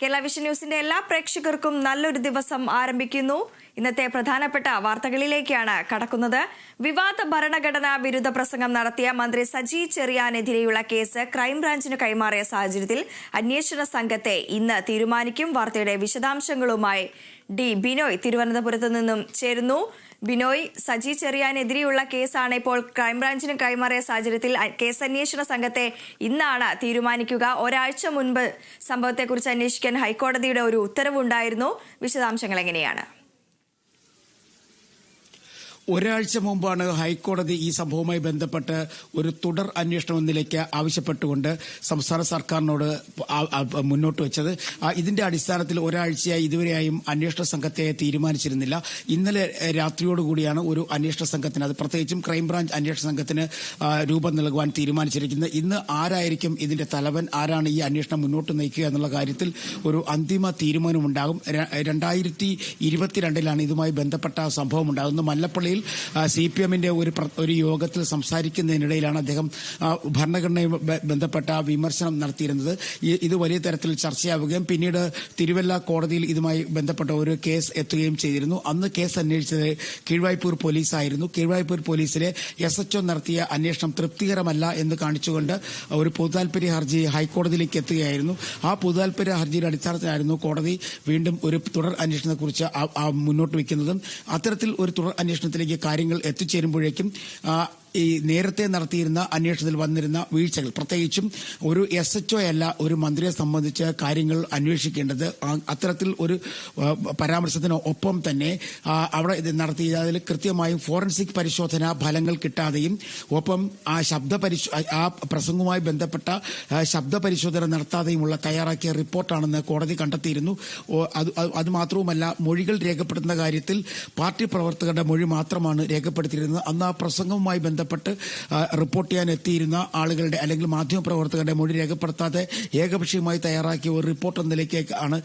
Kerala vision ന്യൂസിന്റെ എല്ലാ പ്രേക്ഷകർക്കും നല്ലൊരു ദിവസം ആരംഭിക്കുന്നു. ഇന്നത്തെ പ്രധാനപ്പെട്ട വാർത്തകളിലേക്കാണ് കടക്കുന്നത്. വിവാദ ഭരണഘടനാ വിരുദ്ധ പ്രസംഗം നടത്തിയ മന്ത്രി സജി ചെറിയാനെതിരെയുള്ള കേസ് ക്രൈംബ്രാഞ്ചിന് കൈമാറിയ സാഹചര്യത്തിൽ അന്വേഷണ സംഘത്തെ ഇന്ന് തീരുമാനിക്കും. വാർത്തയുടെ വിശദാംശങ്ങളുമായി ഡി ബിനോയ് തിരുവനന്തപുരത്ത് നിന്നും ചേരുന്നു. ബിനോയ് സജി ചെറിയാനെതിരെയുള്ള കേസാണ് ഇപ്പോൾ ക്രൈംബ്രാഞ്ചിന് കൈമാറിയ സാഹചര്യത്തിൽ. കേസന്വേഷണ സംഘത്തെ ഇന്നാണ് തീരുമാനിക്കുക. ഒരാഴ്ച മുൻപ് സംഭവത്തെക്കുറിച്ച് അന്വേഷിക്കാൻ ഹൈക്കോടതിയുടെ ഒരു ഉത്തരവുണ്ടായിരുന്നു. വിശദാംശങ്ങൾ എങ്ങനെയാണ്? ഒരാഴ്ച മുമ്പാണ് ഹൈക്കോടതി ഈ സംഭവവുമായി ബന്ധപ്പെട്ട് ഒരു തുടർ അന്വേഷണം നിലയ്ക്ക് ആവശ്യപ്പെട്ടുകൊണ്ട് സംസ്ഥാന സർക്കാരിനോട് മുന്നോട്ട് വെച്ചത്. ഇതിന്റെ അടിസ്ഥാനത്തിൽ ഒരാഴ്ചയായി ഇതുവരെയായും അന്വേഷണ സംഘത്തെ തീരുമാനിച്ചിരുന്നില്ല. ഇന്നലെ രാത്രിയോടുകൂടിയാണ് ഒരു അന്വേഷണ സംഘത്തിന് അത് പ്രത്യേകിച്ചും ക്രൈംബ്രാഞ്ച് അന്വേഷണ സംഘത്തിന് രൂപം നൽകുവാൻ തീരുമാനിച്ചിരിക്കുന്നത്. ഇന്ന് ആരായിരിക്കും ഇതിന്റെ തലവൻ? ആരാണ് ഈ അന്വേഷണം മുന്നോട്ട് നയിക്കുക എന്നുള്ള കാര്യത്തിൽ ഒരു അന്തിമ തീരുമാനമുണ്ടാകും. രണ്ടായിരത്തി ഇരുപത്തിരണ്ടിലാണ് ഇതുമായി ബന്ധപ്പെട്ട സംഭവം ഉണ്ടാകുന്നത്. മല്ലപ്പള്ളിയിൽ സി പി എമ്മിന്റെ ഒരു ഒരു യോഗത്തിൽ സംസാരിക്കുന്നതിനിടയിലാണ് അദ്ദേഹം ഭരണഘടനയും ബന്ധപ്പെട്ട വിമർശനം നടത്തിയിരുന്നത്. ഇത് വലിയ തരത്തിൽ ചർച്ചയാവുകയും പിന്നീട് തിരുവല്ല കോടതിയിൽ ഇതുമായി ബന്ധപ്പെട്ട ഒരു കേസ് എത്തുകയും ചെയ്തിരുന്നു. അന്ന് കേസ് അന്വേഷിച്ചത് കീഴ്വായ്പൂർ പോലീസായിരുന്നു. കീഴ്വായ്പൂർ പോലീസിലെ എസ് എച്ച്ഒ നടത്തിയ അന്വേഷണം തൃപ്തികരമല്ല എന്ന് കാണിച്ചുകൊണ്ട് ഒരു പൊതുതാൽപര്യ ഹർജി ഹൈക്കോടതിയിലേക്ക് എത്തുകയായിരുന്നു. ആ പൊതുതാൽപര്യ ഹർജിയുടെ അടിസ്ഥാനത്തിലായിരുന്നു കോടതി വീണ്ടും ഒരു തുടർ അന്വേഷണത്തെക്കുറിച്ച് മുന്നോട്ട് വയ്ക്കുന്നതും. അത്തരത്തിൽ ഒരു തുടർ അന്വേഷണത്തിലേക്ക് കാര്യങ്ങൾ എത്തിച്ചേരുമ്പോഴേക്കും ഈ നേരത്തെ നടത്തിയിരുന്ന അന്വേഷണത്തിൽ വന്നിരുന്ന വീഴ്ചകൾ. പ്രത്യേകിച്ചും ഒരു എസ് എച്ച് ഒ അല്ല ഒരു മന്ത്രിയെ സംബന്ധിച്ച് കാര്യങ്ങൾ അന്വേഷിക്കേണ്ടത്. അത്തരത്തിൽ ഒരു പരാമർശത്തിന് ഒപ്പം തന്നെ അവിടെ നടത്തിയ അതിൽ കൃത്യമായും ഫോറൻസിക് പരിശോധന ഫലങ്ങൾ കിട്ടാതെയും ഒപ്പം ആ ശബ്ദ ആ പ്രസംഗവുമായി ബന്ധപ്പെട്ട ശബ്ദ പരിശോധന നടത്താതെയുമുള്ള തയ്യാറാക്കിയ റിപ്പോർട്ടാണെന്ന് കോടതി കണ്ടെത്തിയിരുന്നു. അത് അത് മാത്രവുമല്ല മൊഴികൾ രേഖപ്പെടുത്തുന്ന കാര്യത്തിൽ പാർട്ടി പ്രവർത്തകരുടെ മൊഴി മാത്രമാണ് രേഖപ്പെടുത്തിയിരുന്നത്. അന്ന് ആ പ്രസംഗവുമായി ബന്ധപ്പെട്ട് ആ, റിപ്പോർട്ട് ചെയ്യാൻ എത്തിയിരുന്ന ആളുകളുടെ അല്ലെങ്കിൽ മാധ്യമപ്രവർത്തകരുടെ മൊഴി രേഖപ്പെടുത്താതെ ഏകപക്ഷീയമായി തയ്യാറാക്കിയ ഒരു റിപ്പോർട്ട് എന്ന നിലയ്ക്കാണ്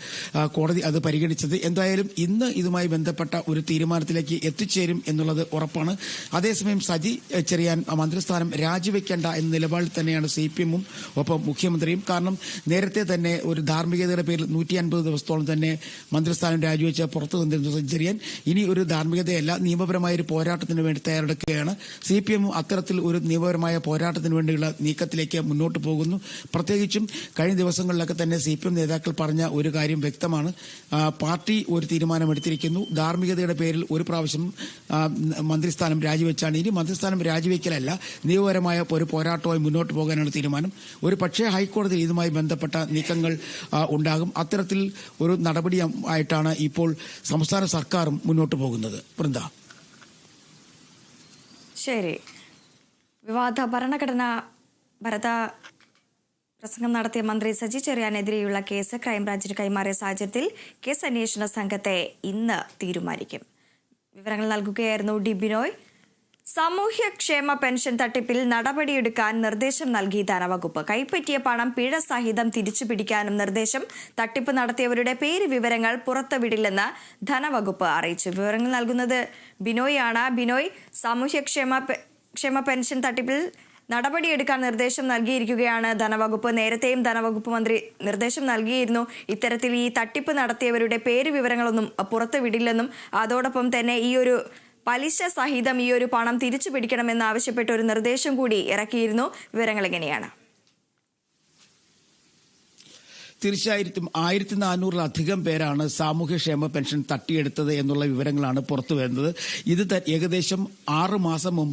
കോടതി അത് പരിഗണിച്ചത്. എന്തായാലും ഇന്ന് ഇതുമായി ബന്ധപ്പെട്ട ഒരു തീരുമാനത്തിലേക്ക് എത്തിച്ചേരും എന്നുള്ളത് ഉറപ്പാണ്. അതേസമയം സജി ചെറിയാൻ മന്ത്രിസ്ഥാനം രാജിവെക്കേണ്ട എന്ന നിലപാടിൽ തന്നെയാണ് സി പി എമ്മും ഒപ്പം മുഖ്യമന്ത്രിയും. കാരണം നേരത്തെ തന്നെ ഒരു ധാർമ്മികതയുടെ പേരിൽ നൂറ്റി അൻപത് ദിവസത്തോളം തന്നെ മന്ത്രിസ്ഥാനം രാജിവെച്ച് പുറത്തു നിന്നിരുന്നു സജി ചെറിയാൻ. ഇനി ഒരു ധാർമ്മികതയല്ല നിയമപരമായ ഒരു പോരാട്ടത്തിന് വേണ്ടി തയ്യാറെടുക്കുകയാണ്. സി പി എമ്മും അത്തരത്തിൽ ഒരു നിയമപരമായ പോരാട്ടത്തിന് വേണ്ടിയുള്ള നീക്കത്തിലേക്ക് മുന്നോട്ട് പോകുന്നു. പ്രത്യേകിച്ചും കഴിഞ്ഞ ദിവസങ്ങളിലൊക്കെ തന്നെ സി പി എം നേതാക്കൾ പറഞ്ഞ ഒരു കാര്യം വ്യക്തമാണ്. പാർട്ടി ഒരു തീരുമാനമെടുത്തിരിക്കുന്നു. ധാർമ്മികതയുടെ പേരിൽ ഒരു പ്രാവശ്യം മന്ത്രിസ്ഥാനം രാജിവെച്ചാണ്. ഇനി മന്ത്രിസ്ഥാനം രാജിവെക്കലല്ല. നിയമപരമായ ഒരു പോരാട്ടവുമായി മുന്നോട്ട് പോകാനാണ് തീരുമാനം. ഒരു പക്ഷേ ഹൈക്കോടതി ഇതുമായി ബന്ധപ്പെട്ട നീക്കങ്ങൾ ഉണ്ടാകും. അത്തരത്തിൽ ഒരു നടപടി ആയിട്ടാണ് ഇപ്പോൾ സംസ്ഥാന സർക്കാരും മുന്നോട്ട് പോകുന്നത്. വൃന്ദ. ശരി. വിവാദ ഭരണഘടന ഭരത പ്രസംഗം നടത്തിയ മന്ത്രി സജി ചെറിയാനെതിരെയുള്ള കേസ് ക്രൈംബ്രാഞ്ചിന് കൈമാറിയ സാഹചര്യത്തിൽ കേസ് അന്വേഷണ സംഘത്തെ ഇന്ന് തീരുമാനിക്കും. വിവരങ്ങൾ നൽകുകയായിരുന്നു ഡി ബിനോയ് സാമൂഹ്യക്ഷേമ പെൻഷൻ തട്ടിപ്പിൽ നടപടിയെടുക്കാൻ നിർദ്ദേശം നൽകി ധനവകുപ്പ് കൈപ്പറ്റിയ പണം പിഴ സഹിതം തിരിച്ചു പിടിക്കാനും നിർദ്ദേശം. തട്ടിപ്പ് നടത്തിയവരുടെ പേര് വിവരങ്ങൾ പുറത്തുവിടില്ലെന്ന് ധനവകുപ്പ് അറിയിച്ചു. വിവരങ്ങൾ നൽകുന്നത് ബിനോയ് ആണ്. ബിനോയ് സാമൂഹ്യക്ഷേമ ക്ഷേമ പെൻഷൻ തട്ടിപ്പിൽ നടപടിയെടുക്കാൻ നിർദ്ദേശം നൽകിയിരിക്കുകയാണ് ധനവകുപ്പ്. നേരത്തെയും ധനവകുപ്പ് മന്ത്രി നിർദ്ദേശം നൽകിയിരുന്നു. ഇത്തരത്തിൽ ഈ തട്ടിപ്പ് നടത്തിയവരുടെ പേര് വിവരങ്ങളൊന്നും പുറത്തുവിടില്ലെന്നും അതോടൊപ്പം തന്നെ ഈ ഒരു പലിശ സഹിതം ഈ ഒരു പണം തിരിച്ചു പിടിക്കണമെന്ന് ആവശ്യപ്പെട്ട ഒരു നിർദ്ദേശം കൂടി ഇറക്കിയിരുന്നു. വിവരങ്ങൾ എങ്ങനെയാണ് തീർച്ചയായിട്ടും ആയിരത്തി നാനൂറിലധികം പേരാണ് സാമൂഹ്യക്ഷേമ പെൻഷൻ തട്ടിയെടുത്തത് എന്നുള്ള വിവരങ്ങളാണ് പുറത്തു വരുന്നത് ഇത് ഏകദേശം ആറ് മാസം മുമ്പ്